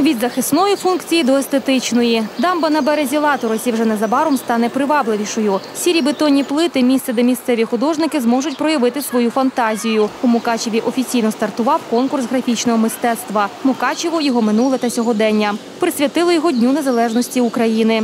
Від захисної функції до естетичної. Дамба на березі Латоросі вже незабаром стане привабливішою. Сірі бетонні плити – місце, де місцеві художники зможуть проявити свою фантазію. У Мукачеві офіційно стартував конкурс графічного мистецтва. Мукачево – його минуле та сьогодення. Присвятили його Дню Незалежності України.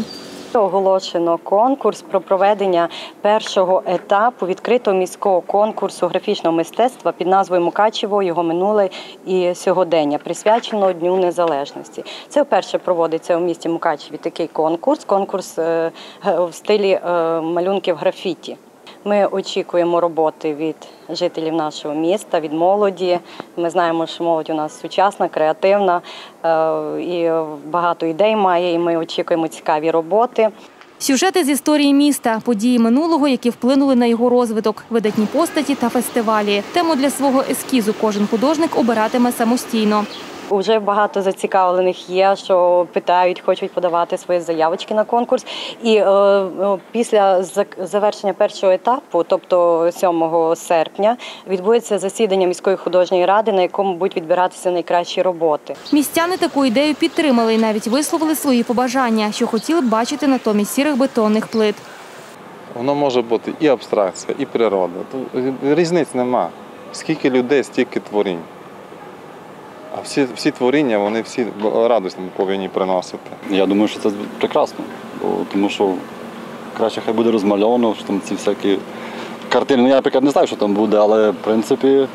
Оголошено конкурс про проведення першого етапу відкритого міського конкурсу графічного мистецтва під назвою Мукачево, його минуле і сьогодення, присвячено Дню Незалежності. Це вперше проводиться у місті Мукачеві такий конкурс, конкурс е, в стилі е, малюнків графіті. Ми очікуємо роботи від жителів нашого міста, від молоді. Ми знаємо, що молодь у нас сучасна, креативна е, і багато ідей має. І ми очікуємо цікаві роботи. Сюжети з історії міста, події минулого, які вплинули на його розвиток, видатні постаті та фестивалі. Тему для свого ескізу кожен художник обиратиме самостійно. Уже багато зацікавлених є, що питають, хочуть подавати свої заявочки на конкурс. І е, е, після завершення першого етапу, тобто 7 серпня, відбудеться засідання міської художньої ради, на якому будуть відбиратися найкращі роботи. Містяни таку ідею підтримали і навіть висловили свої побажання, що хотіли б бачити натомість сірих бетонних плит. Воно може бути і абстракція, і природа. Різниць нема. Скільки людей, стільки творінь. А всі, всі творіння, вони всі радість нам повинні приносити. Я думаю, що це прекрасно, бо, тому що краще хай буде розмальовано, що там ці всякі картини. Ну, я, наприклад, не знаю, що там буде, але в принципі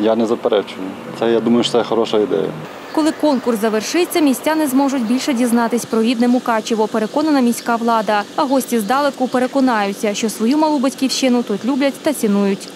я не заперечую. Це я думаю, що це хороша ідея. Коли конкурс завершиться, містяни зможуть більше дізнатись про рідне Мукачево, переконана міська влада. А гості здалеку переконаються, що свою малу батьківщину тут люблять та цінують.